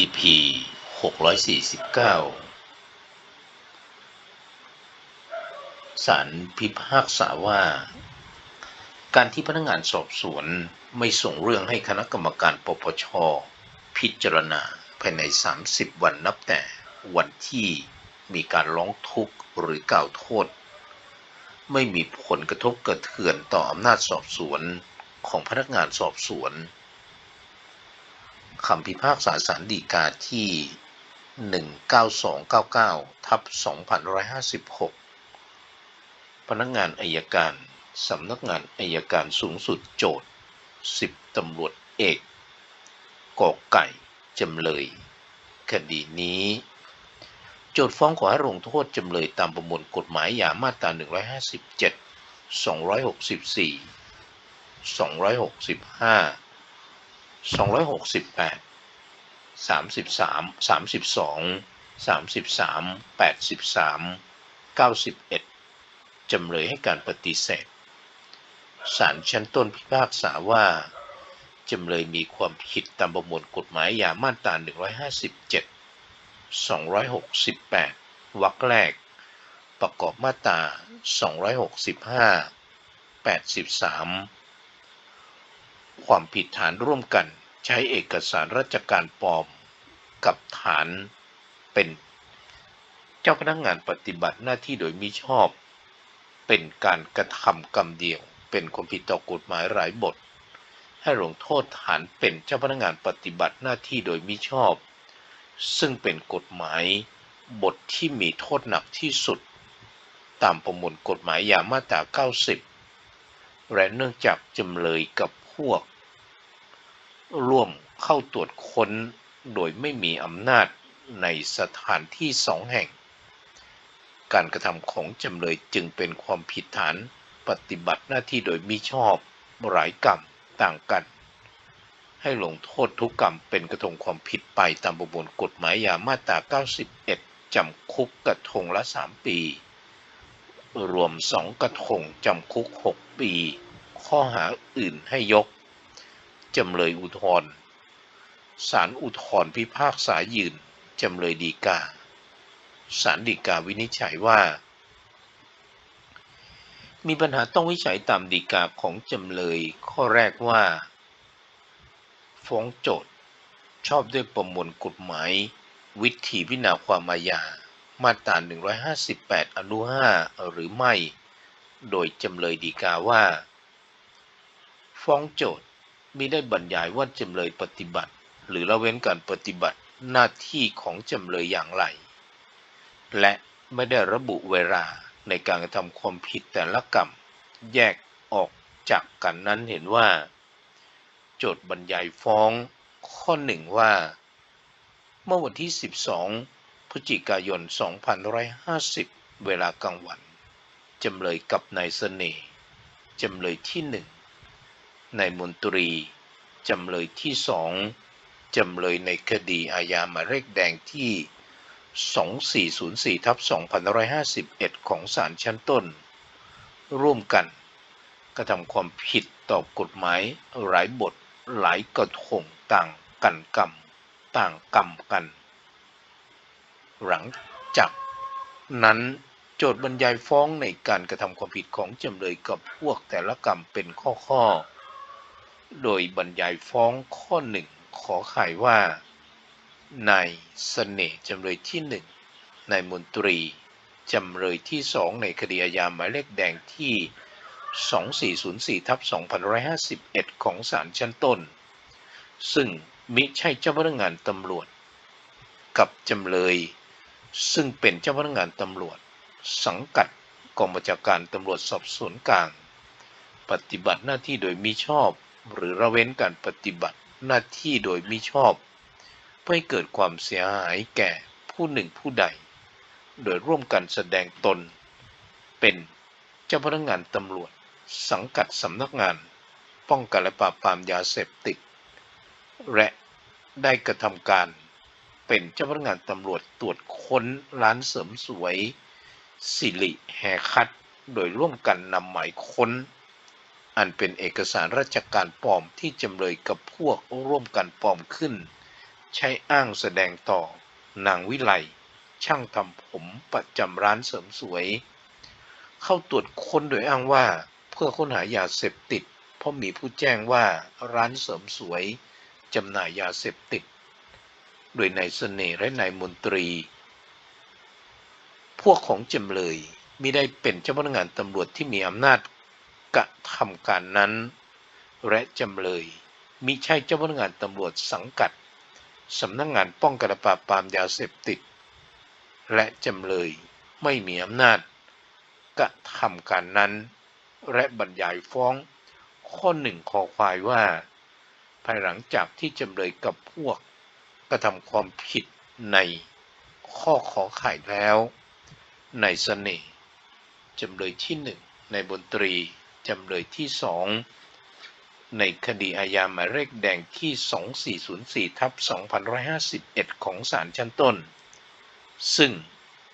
EP 649 ศาลพิพากษาว่า การที่พนักงานสอบสวนไม่ส่งเรื่องให้คณะกรรมการปปช พิจารณาภายใน 30 วันนับแต่วันที่มีการร้องทุกข์หรือกล่าวโทษ ไม่มีผลกระทบกระเทือนต่ออำนาจสอบสวนของพนักงานสอบสวน คำพิพากษาสารดีกาที่ 19299 ทับ2156 พนักงานอายการ สำนักงานอายการสูงสุดโจทย์ 10 ตำรวจเอกกอไก่ จำเลย คดีนี้ โจทย์ฟ้องขอให้ลงโทษจำเลยตามประมวลกฎหมายยามาตรา 157 264 265 268 33 32 33 83 91จำเลยให้การปฏิเสธศาลชั้นต้นพิพากษาว่า จำเลยมีความผิดตามประมวลกฎหมายยามาตรา157 268 วรรคแรก ประกอบมาตรา 265 83 ความผิดฐานร่วมกัน ใช้เอกสารราชการปลอมกับฐานเป็นเจ้าพนักงานปฏิบัติหน้าที่โดยมิชอบ เป็นการกระทำกรรมเดียว เป็นความผิดต่อกฎหมายหลายบท ให้ลงโทษฐานเป็นเจ้าพนักงานปฏิบัติหน้าที่โดยมิชอบ ซึ่งเป็นกฎหมายบทที่มีโทษหนักที่สุด ตามประมวลกฎหมายยามาตรา 90 และเนื่องจากจำเลยกับพวก ร่วมเข้าตรวจค้นโดยไม่มีอำนาจในสถานที่สองแห่ง การกระทำของจำเลยจึงเป็นความผิดฐานปฏิบัติหน้าที่โดยมิชอบหลายกรรมต่างกัน ให้ลงโทษทุกกรรมเป็นกระทงความผิดไปตามประมวลกฎหมายยามาตรา 91 จำคุกกระทงละ 3 ปี รวม 2 กระทงจำคุก 6 ปี ข้อหาอื่นให้ยก จำเลยอุทธรณ์ศาลอุทธร์พิพากษายืน จำเลยดีกาศาลฎีกาวินิจฉัยว่า มีปัญหาต้องวิจัยตามฎีกาของจำเลยข้อแรกว่า ฟ้องโจทย์ชอบด้วยประมวลกฎหมาย วิธีพิจารณาความอาญามาตรา158 อนุ 5 หรือไม่ โดยจำเลยดีกาว่า ฟ้องโจทย์ มิได้บรรยายว่าจำเลยปฏิบัติ หรือละเว้นการปฏิบัติหน้าที่ของจำเลยอย่างไร และไม่ได้ระบุเวลาในการกระทำความผิดแต่ละกรรม แยกออกจากกันนั้นเห็นว่า โจทย์บรรยายฟ้องข้อหนึ่งว่า เมื่อวันที่ 12 พฤศจิกายน 2550 เวลากลางวัน จำเลยกับนายเสน่ห์จำเลยที่หนึ่ง นายมนตรี จำเลยที่สองจำเลยในคดีอาญาหมายเลขแดงที่ 2404ทับ2551 ของศาลชั้นต้น ร่วมกัน กระทำความผิดต่อกฎหมายหลายบทหลายกระทงต่างกันกรรม ต่างกรรมกัน หลังจากนั้นโจทย์บรรยายฟ้องในการกระทำความผิดของจำเลยกับพวกแต่ละกรรมเป็นข้อๆ โดยบรรยายฟ้องข้อหนึ่งขอไขว่า นายเสน่ห์จำเลยที่หนึ่งนายมนตรีจำเลยที่สองในคดีอาญาหมายเลขแดงที่ 2404ทับ2551 ของศาลชั้นต้น ซึ่งมิใช่เจ้าพนักงานตำรวจ กับจำเลย ซึ่งเป็นเจ้าพนักงานตำรวจ สังกัดกองบัญชาการตำรวจสอบสวนกลาง ปฏิบัติหน้าที่โดยมิชอบ หรือระเว้นการปฏิบัติหน้าที่โดยมิชอบ เพื่อให้เกิดความเสียหายแก่ผู้หนึ่งผู้ใด โดยร่วมกันแสดงตน เป็นเจ้าพนักงานตำรวจ สังกัดสำนักงาน ป้องกันและปราบปรามยาเสพติด และได้กระทำการเป็นเจ้าพนักงานตำรวจตรวจค้นร้านเสริมสวย สิริแฮคัตโดยร่วมกันนำหมายค้น อันเป็นเอกสารราชการปลอมที่จำเลยกับพวกร่วมกันปลอมขึ้น ใช้อ้างแสดงต่อนางวิไลช่างทำผมประจำร้านเสริมสวย เข้าตรวจค้นโดยอ้างว่าเพื่อค้นหายาเสพติด เพราะมีผู้แจ้งว่าร้านเสริมสวยจำหน่ายยาเสพติด โดยนายเสน่ห์และนายมนตรี พวกของจำเลยมิได้เป็นเจ้าพนักงานตำรวจที่มีอำนาจ กระทำการนั้น และจำเลยมิใช่เจ้าพนักงานตำรวจสังกัดสำนักงานป้องกันและปราบปรามยาเสพติด และจำเลยไม่มีอำนาจ กระทำการนั้น และบรรยายฟ้องข้อหนึ่งคอควายว่า ภายหลังจากที่จำเลยกับพวกกระทำความผิดในข้อขอไข่แล้ว ในเสน่ห์จำเลยที่หนึ่งในบนตรี จำเลยที่สองในคดีอาญาหมายเลขแดงที่ 2404ทับ2551 ของศาลชั้นต้น ซึ่ง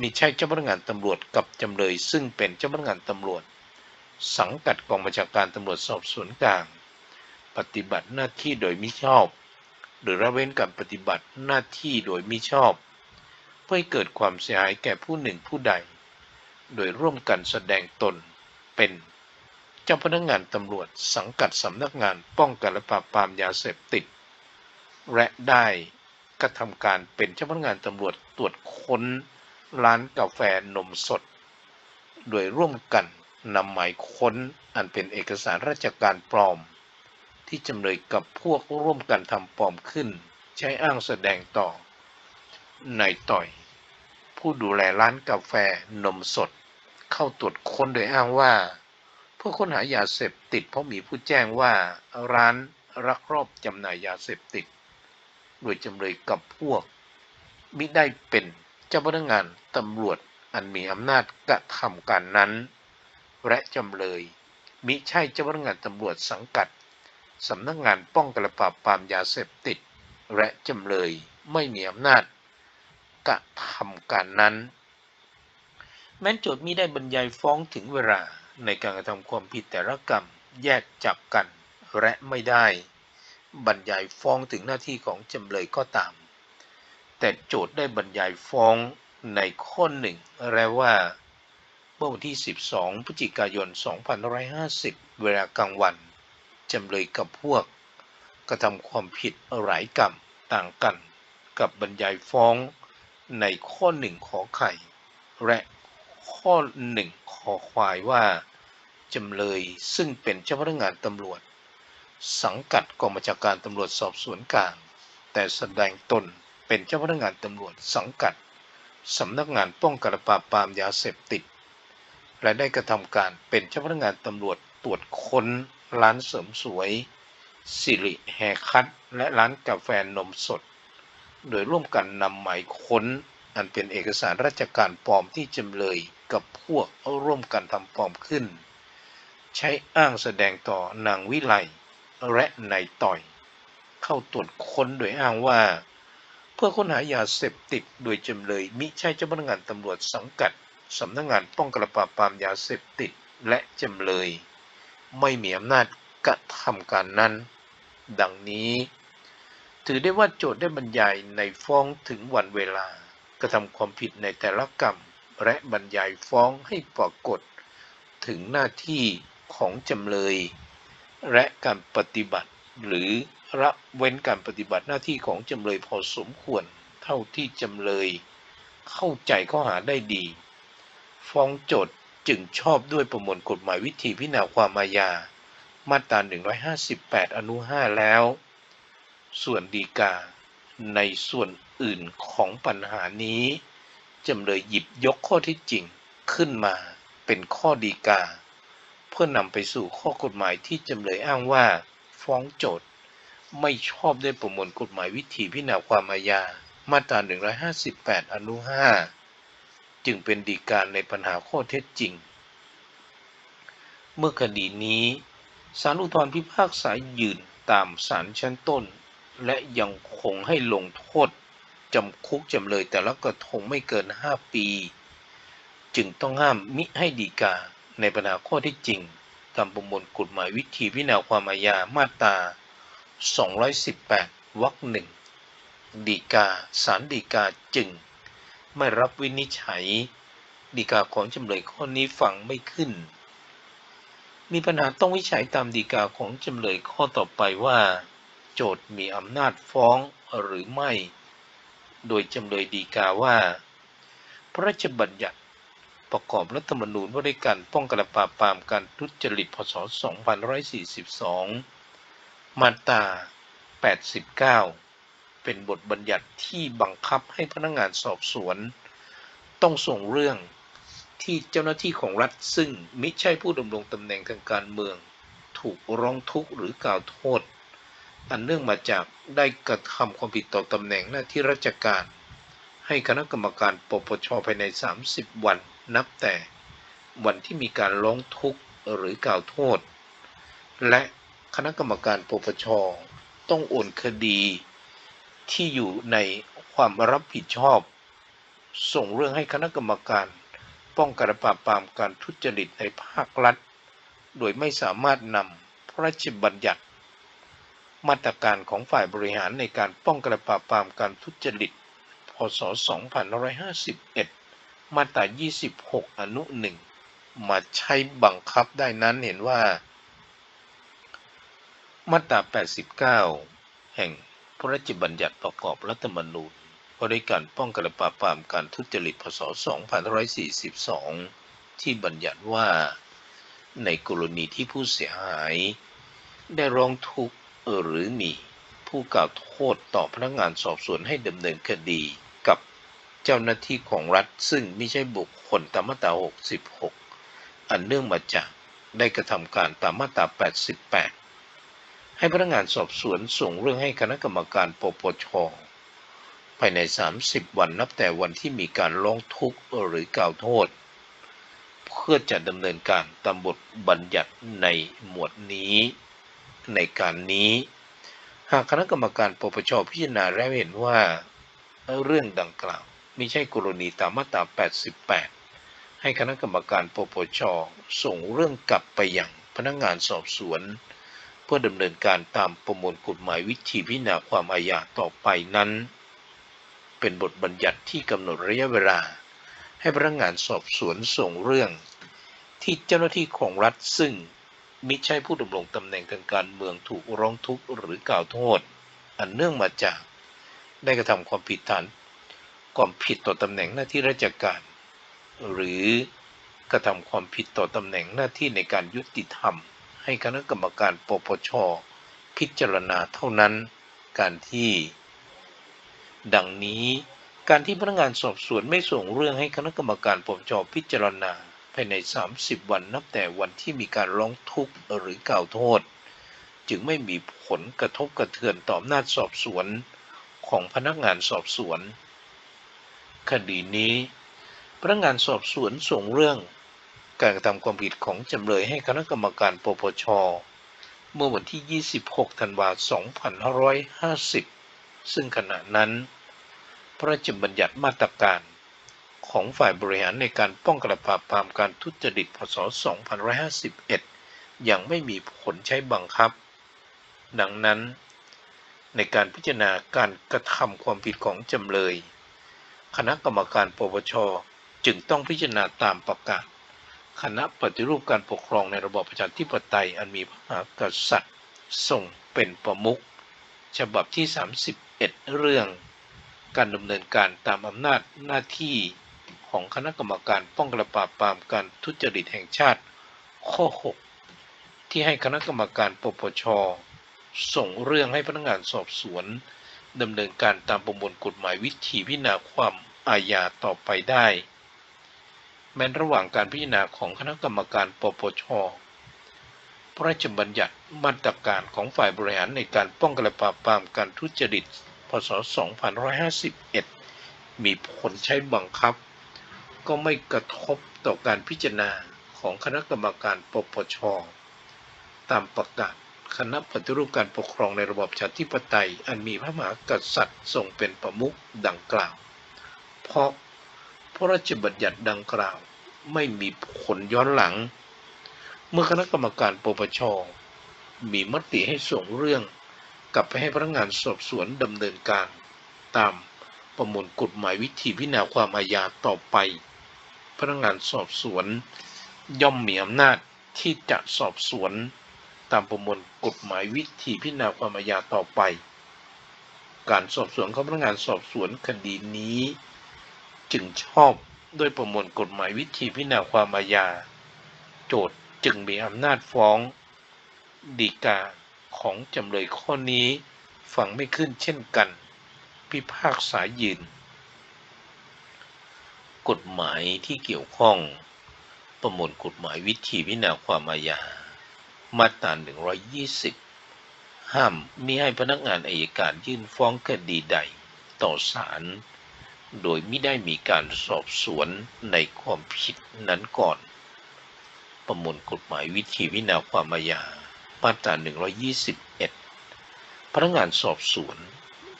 มีใช่เจ้าพนักงานตำรวจกับจำเลย ซึ่งเป็นเจ้าพนักงานตำรวจ สังกัดกองบัญชาการตำรวจสอบสวนกลาง ปฏิบัติหน้าที่โดยมิชอบ หรือละเว้นการปฏิบัติหน้าที่โดยมิชอบ เพื่อให้เกิดความเสียหายแก่ผู้หนึ่งผู้ใด โดยร่วมกันแสดงตนเป็น เจ้าพนักงานตำรวจสังกัดสำนักงานป้องกันและปราบปรามยาเสพติด และได้กระทำการเป็นเจ้าพนักงานตำรวจตรวจค้นร้านกาแฟนมสด โดยร่วมกันนำหมายค้นอันเป็นเอกสารราชการปลอม ที่จำเลยกับพวกร่วมกันทำปลอมขึ้น ใช้อ้างแสดงต่อนายต่อย ผู้ดูแลร้านกาแฟนมสด เข้าตรวจค้นโดยอ้างว่า พื่อค้นหายาเสพติด เพราะมีผู้แจ้งว่าร้านรักรอบจำหน่ายยาเสพติด โดยจำเลยกับพวก มิได้เป็นเจ้าพนักงานตำรวจอันมีอำนาจกระทำการนั้น และจำเลยมิใช่เจ้าพนักงานตำรวจสังกัดสำนักงานป้องกันและปราบปรามยาเสพติด และจำเลยไม่มีอำนาจกระทำการนั้น แม้นโจทย์มิได้บรรยายฟ้องถึงเวลา ในการกระทำความผิดแต่ละกรรมแยกจากกัน และไม่ได้ บรรยายฟ้องถึงหน้าที่ของจำเลยก็ตาม แต่โจทย์ได้บรรยายฟ้องในข้อหนึ่งแล้วว่าเมื่อวันที่ 12 พฤศจิกายน 2550 เวลากลางวัน จำเลยกับพวก กระทำความผิดหลายกรรมต่างกัน กับบรรยายฟ้องในข้อหนึ่งขอไข่ และ ข้อหนึ่งขอควายว่า จำเลยซึ่งเป็นเจ้าพนักงานตำรวจ สังกัดกองบัญชาการตำรวจสอบสวนกลาง แต่แสดงตนเป็นเจ้าพนักงานตำรวจสังกัดสำนักงานป้องกันปราบปรามยาเสพติด และได้กระทำการเป็นเจ้าพนักงานตำรวจตรวจค้นร้านเสริมสวย สิริแฮคัตและร้านกาแฟนมสด โดยร่วมกันนำหมายค้นอันเป็นเอกสารราชการปลอมที่จำเลย กับพวกร่วมกันทำปลอมขึ้น ใช้อ้างแสดงต่อนางวิไลและนายต่อย เข้าตรวจค้นโดยอ้างว่า เพื่อค้นหายาเสพติดโดยจำเลยมิใช่เจ้าพนักงานตำรวจสังกัดสำนักงานป้องกันปราบปรามยาเสพติดและจำเลย ไม่มีอำนาจกระทำการนั้น ดังนี้ ถือได้ว่าโจทย์ได้บรรยายในฟ้องถึงวันเวลากระทำความผิดในแต่ละกรรม และบรรยายฟ้องให้ปรากฏ ถึงหน้าที่ของจำเลย และการปฏิบัติ หรือละเว้นการปฏิบัติหน้าที่ของจำเลยพอสมควร เท่าที่จำเลย เข้าใจข้อหาได้ดี ฟ้องโจทจึงชอบด้วยประมวลกฎหมายวิธีพิจารณาความอาญามาตรา 158 อนุ 5 แล้ว ส่วนดีกา ในส่วนอื่นของปัญหานี้ จำเลยหยิบยกข้อที่จริงขึ้นมาเป็นข้อดีกา เพื่อนำไปสู่ข้อกฎหมายที่จำเลยอ้างว่า ฟ้องโจทย์ ไม่ชอบด้วยประมวลกฎหมายวิธีพิจารณาความอาญามาตรา 158 อนุ 5 จึงเป็นดีกาในปัญหาข้อเท็จจริง เมื่อคดีนี้ศาลอุทธรพิพากษายืนตามศาลชั้นต้น และยังคงให้ลงโทษ จำคุกจำเลยแต่ละกระทงไม่เกิน 5 ปี จึงต้องห้ามมิให้ดีกาในปัญหาข้อที่จริงตามประมวลกฎหมายวิธีพิจารณาความอาญามาตรา 218 วรรคหนึ่งดีกาศาลฎีกาจึง ไม่รับวินิจฉัยฎีกาของจำเลยข้อนี้ฟังไม่ขึ้น มีปัญหาต้องวิจัยตามฎีกาของจำเลยข้อต่อไปว่า โจทย์มีอำนาจฟ้องหรือไม่ โดยจำเลยฎีกาว่า พระราชบัญญัติประกอบรัฐธรรมนูญว่าด้วยการป้องกันปราบปรามการทุจริตพศ 2542 มาตรา 89 เป็นบทบัญญัติที่บังคับให้พนักงานสอบสวน ต้องส่งเรื่องที่เจ้าหน้าที่ของรัฐซึ่งมิใช่ผู้ดำรงตำแหน่งทางการเมือง ถูกร้องทุกข์หรือกล่าวโทษ อันเนื่องมาจากได้กระทำความผิดต่อตำแหน่งหน้าที่ราชการ ให้คณะกรรมการปปชภายใน 30 วันนับแต่ วันที่มีการร้องทุกข์หรือกล่าวโทษ และคณะกรรมการปปชต้องโอนคดีที่อยู่ในความรับผิดชอบ ส่งเรื่องให้คณะกรรมการป้องกันปราบปรามการทุจริตในภาครัฐ โดยไม่สามารถนำพระราชบัญญัติ มาตรการของฝ่ายบริหารในการป้องกันปราบปรามการทุจริต พศ 2551 มาตรา 26 อนุ 1 มาใช้บังคับได้นั้นเห็นว่า มาตรา 89 แห่งพระราชบัญญัติประกอบรัฐธรรมนูญว่าด้วยการป้องกันปราบปรามการทุจริต พศ 2542 ที่บัญญัติว่า ในกรณีที่ผู้เสียหาย ได้ร้องทุกข์ หรือมีผู้กล่าวโทษต่อพนักงานสอบสวนให้ดำเนินคดีกับเจ้าหน้าที่ของรัฐซึ่งไม่ใช่บุคคลตามมาตรา 66 อันเนื่องมาจากได้กระทำการตามมาตรา 88 ให้พนักงานสอบสวนส่งเรื่องให้คณะกรรมการปปช ภายใน 30 วันนับแต่วันที่มีการร้องทุกข์หรือกล่าวโทษ เพื่อจะดำเนินการตามบทบัญญัติในหมวดนี้ ในการนี้ หากคณะกรรมการปปชพิจารณาแล้วเห็นว่าเรื่องดังกล่าวไม่ใช่กรณีตามมาตรา 88 ให้คณะกรรมการปปชส่งเรื่องกลับไปยังพนักงานสอบสวน เพื่อดำเนินการตามประมวลกฎหมายวิธีพิจารณาความอาญาต่อไปนั้น เป็นบทบัญญัติที่กำหนดระยะเวลา ให้พนักงานสอบสวนส่งเรื่อง ที่เจ้าหน้าที่ของรัฐซึ่ง มิใช่ผู้ดำรงตำแหน่งทางการเมืองถูกร้องทุกข์หรือกล่าวโทษ อันเนื่องมาจาก ได้กระทำความผิดฐานความผิดต่อตำแหน่งหน้าที่ราชการ หรือกระทำความผิดต่อตำแหน่งหน้าที่ในการยุติธรรม ให้คณะกรรมการปปช พิจารณาเท่านั้น การที่ ดังนี้การที่พนักงานสอบสวนไม่ส่งเรื่องให้คณะกรรมการปปชพิจารณา ภายใน 30 วันนับแต่วันที่มีการร้องทุกข์หรือกล่าวโทษ จึงไม่มีผลกระทบกระเทือนต่ออำนาจสอบสวนของพนักงานสอบสวน คดีนี้ พนักงานสอบสวนส่งเรื่อง การกระทำความผิดของจำเลยให้คณะกรรมการปปช เมื่อวันที่ 26 ธันวาคม 2550 ซึ่งขณะนั้น พระราชบัญญัติมาตรการ ของฝ่ายบริหารในการป้องกันปราบปรามการทุจริต พศ 2551 ยังไม่มีผลใช้บังคับ ดังนั้น ในการพิจารณาการกระทำความผิดของจำเลย คณะกรรมการปปช จึงต้องพิจารณาตามประกาศ คณะปฏิรูปการปกครองในระบอบประชาธิปไตยอันมีพระมหากษัตริย์ทรงเป็นประมุขฉบับที่ 31 เรื่องการดำเนินการตามอำนาจหน้าที่ ของคณะกรรมการป้องกันและปราบปรามการทุจริตแห่งชาติ ข้อ 6 ที่ให้คณะกรรมการปปช ส่งเรื่องให้พนักงานสอบสวนดำเนินการตามประมวลกฎหมายวิธีพิจารณาความอาญาต่อไปได้ แม้ระหว่างการพิจารณาของคณะกรรมการปปช พระราชบัญญัติมาตรการของฝ่ายบริหารในการป้องกันและปราบปรามการทุจริต พศ 2551 มีผลใช้บังคับ ก็ไม่กระทบต่อการพิจารณาของคณะกรรมการปปช ตามประกาศคณะปฏิรูปการปกครองในระบอบประชาธิปไตย อันมีพระมหากษัตริย์ทรงเป็นประมุขดังกล่าว เพราะพระราชบัญญัติดังกล่าวไม่มีผลย้อนหลัง เมื่อคณะกรรมการปปช มีมติให้ส่งเรื่อง กลับไปให้พนักงานสอบสวนดำเนินการ ตามประมวลกฎหมายวิธีพิจารณาความอาญาต่อไป พนักงานสอบสวน ย่อมมีอำนาจที่จะสอบสวน ตามประมวลกฎหมายวิธีพิจารณาความอาญาต่อไป การสอบสวนของพนักงานสอบสวนคดีนี้ จึงชอบด้วยประมวลกฎหมายวิธีพิจารณาความอาญา โจทย์จึงมีอำนาจฟ้องดีกาของจำเลยข้อนี้ฟังไม่ขึ้นเช่นกัน พิพากษายืน กฎหมายที่เกี่ยวข้อง ประมวลกฎหมายวิธีพิจารณาความอาญา มาตรา 120 ห้ามมิให้พนักงานอายการยื่นฟ้องคดีใดต่อศาล โดยไม่ได้มีการสอบสวนในความผิดนั้นก่อน ประมวลกฎหมายวิธีพิจารณาความอาญา มาตรา 121 พนักงานสอบสวน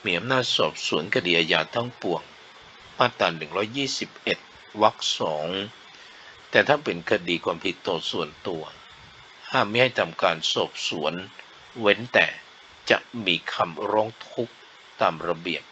มีอำนาจสอบสวนคดีอาญาทั้งปวง มาตรา121วรรคสองแต่ถ้าเป็นคดีความผิดต่อส่วนตัว ห้ามไม่ให้ทำการสอบสวน เว้นแต่จะมีคำร้องทุกข์ตามระเบียบ